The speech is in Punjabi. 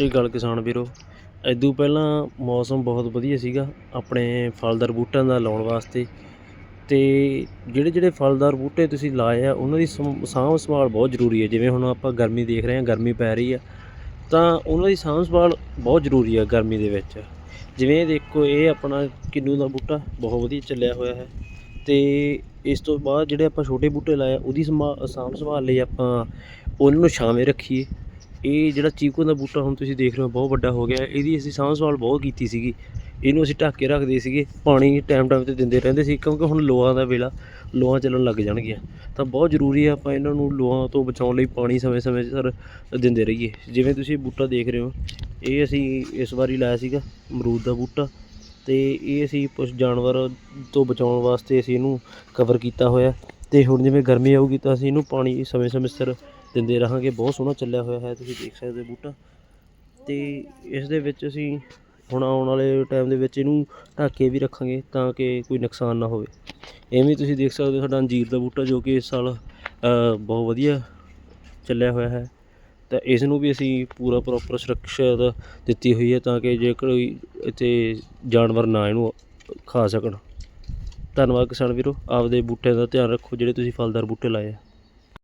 ਸ਼੍ਰੀ ਅਕਾਲ ਕਿਸਾਨ ਵੀਰੋ। ਇਦੋਂ ਪਹਿਲਾਂ ਮੌਸਮ ਬਹੁਤ ਵਧੀਆ ਸੀਗਾ ਆਪਣੇ ਫਲਦਾਰ ਬੂਟਿਆਂ ਦਾ ਲਾਉਣ ਵਾਸਤੇ। ਤੇ ਜਿਹੜੇ ਜਿਹੜੇ ਫਲਦਾਰ ਬੂਟੇ ਤੁਸੀਂ ਲਾਏ ਆ, ਉਹਨਾਂ ਦੀ ਸੰ- ਸਾਂਭ ਸੰਭਾਲ ਬਹੁਤ ਜ਼ਰੂਰੀ ਹੈ ਜਿਵੇਂ ਹੁਣ ਆਪਾਂ ਗਰਮੀ ਦੇਖ ਰਹੇ ਹਾਂ ਗਰਮੀ ਪੈ ਰਹੀ ਆ, ਤਾਂ ਉਹਨਾਂ ਦੀ ਸਾਂਭ ਸੰਭਾਲ ਬਹੁਤ ਜ਼ਰੂਰੀ ਆ ਗਰਮੀ ਦੇ ਵਿੱਚ। ਜਿਵੇਂ ਦੇਖੋ, ਇਹ ਆਪਣਾ ਕਿੰਨੂ ਦਾ ਬੂਟਾ, ਬਹੁਤ ਵਧੀਆ ਚੱਲਿਆ ਹੋਇਆ ਹੈ। ਤੇ ਇਸ ਤੋਂ ਬਾਅਦ ਜਿਹੜੇ ਆਪਾਂ ਛੋਟੇ ਬੂਟੇ ਲਾਏ ਆ, ਉਹਦੀ ਸੰਭਾ- ਸਾਂਭ ਸੰਭਾਲ ਲਈ ਆਪਾਂ ਉਹਨਾਂ ਨੂੰ ਛਾਵੇਂ ਰੱਖੀਏ। ਇਹ ਜਿਹੜਾ ਚੀਕੂ ਦਾ ਬੂਟਾ ਹੁਣ ਤੁਸੀਂ ਦੇਖ ਰਹੇ ਹੋ, ਬਹੁਤ ਵੱਡਾ ਹੋ ਗਿਆ। ਇਹਦੀ ਅਸੀਂ ਸਾਂਭ ਸੰਭਾਲ ਬਹੁਤ ਕੀਤੀ ਸੀਗੀ। ਇਹਨੂੰ ਅਸੀਂ ਢੱਕ ਕੇ ਰੱਖਦੇ ਸੀਗੇ, ਪਾਣੀ ਟਾਈਮ ਟਾਈਮ ਤੇ ਦਿੰਦੇ ਰਹਿੰਦੇ ਸੀ, ਕਿਉਂਕਿ ਹੁਣ ਲੋਆਂ ਦਾ ਵੇਲਾ ਲੋਆਂ ਚੱਲਣ ਲੱਗ ਜਾਣਗੀਆਂ। ਤਾਂ ਬਹੁਤ ਜ਼ਰੂਰੀ ਹੈ ਆਪਾਂ ਇਹਨਾਂ ਨੂੰ ਲੋਆਂ ਤੋਂ ਬਚਾਉਣ ਲਈ ਪਾਣੀ ਸਮੇਂ-ਸਮੇਂ ਸਿਰ ਦਿੰਦੇ ਰਹੀਏ। ਜਿਵੇਂ ਤੁਸੀਂ ਬੂਟਾ ਦੇਖ ਰਹੇ ਹੋ, ਇਹ ਅਸੀਂ ਇਸ ਵਾਰੀ ਲਾਇਆ ਸੀਗਾ, ਅਮਰੂਦ ਦਾ ਬੂਟਾ। ਤੇ ਇਹ ਅਸੀਂ ਕੁਛ ਜਾਨਵਰ ਤੋਂ ਬਚਾਉਣ ਵਾਸਤੇ ਅਸੀਂ ਇਹਨੂੰ ਕਵਰ ਕੀਤਾ ਹੋਇਆ। ਤੇ ਹੁਣ ਜਿਵੇਂ ਗਰਮੀ ਆਊਗੀ ਤਾਂ ਅਸੀਂ ਇਹਨੂੰ ਪਾਣੀ ਸਮੇਂ-ਸਮੇਂ ਸਿਰ ਦਿੰਦੇ ਰਹਾਂਗੇ। ਬਹੁਤ ਸੋਹਣਾ ਚੱਲਿਆ ਹੋਇਆ ਹੈ, ਤੁਸੀਂ ਦੇਖ ਸਕਦੇ ਹੋ ਬੂਟਾ। ਤੇ ਇਸ ਦੇ ਵਿੱਚ ਅਸੀਂ ਹੁਣ ਆਉਣ ਵਾਲੇ ਟਾਈਮ ਦੇ ਵਿੱਚ ਇਹਨੂੰ ਢੱਕ ਕੇ ਵੀ ਰੱਖਾਂਗੇ ਤਾਂ ਕਿ ਕੋਈ ਨੁਕਸਾਨ ਨਾ ਹੋਵੇ। ਐਵੇਂ ਤੁਸੀਂ ਦੇਖ ਸਕਦੇ ਹੋ ਸਾਡਾ ਅੰਜੀਰ ਦਾ ਬੂਟਾ ਜੋ ਕਿ ਇਸ ਸਾਲ ਬਹੁਤ ਵਧੀਆ ਚੱਲਿਆ ਹੋਇਆ ਹੈ। ਤਾਂ ਇਸ ਨੂੰ ਵੀ ਅਸੀਂ ਪੂਰਾ ਪ੍ਰੋਪਰ ਸੁਰੱਖਿਆ ਦਿੱਤੀ ਹੋਈ ਹੈ ਤਾਂ ਕਿ ਜੇ ਕੋਈ ਇੱਥੇ ਜਾਨਵਰ ਨਾ ਇਹਨੂੰ ਖਾ ਸਕਣ। ਧੰਨਵਾਦ ਕਿਸਾਨ ਵੀਰੋ, ਆਪਦੇ ਬੂਟਿਆਂ ਦਾ ਧਿਆਨ ਰੱਖੋ ਜਿਹੜੇ ਤੁਸੀਂ ਫਲਦਾਰ ਬੂਟੇ ਲਾਏ ਆ।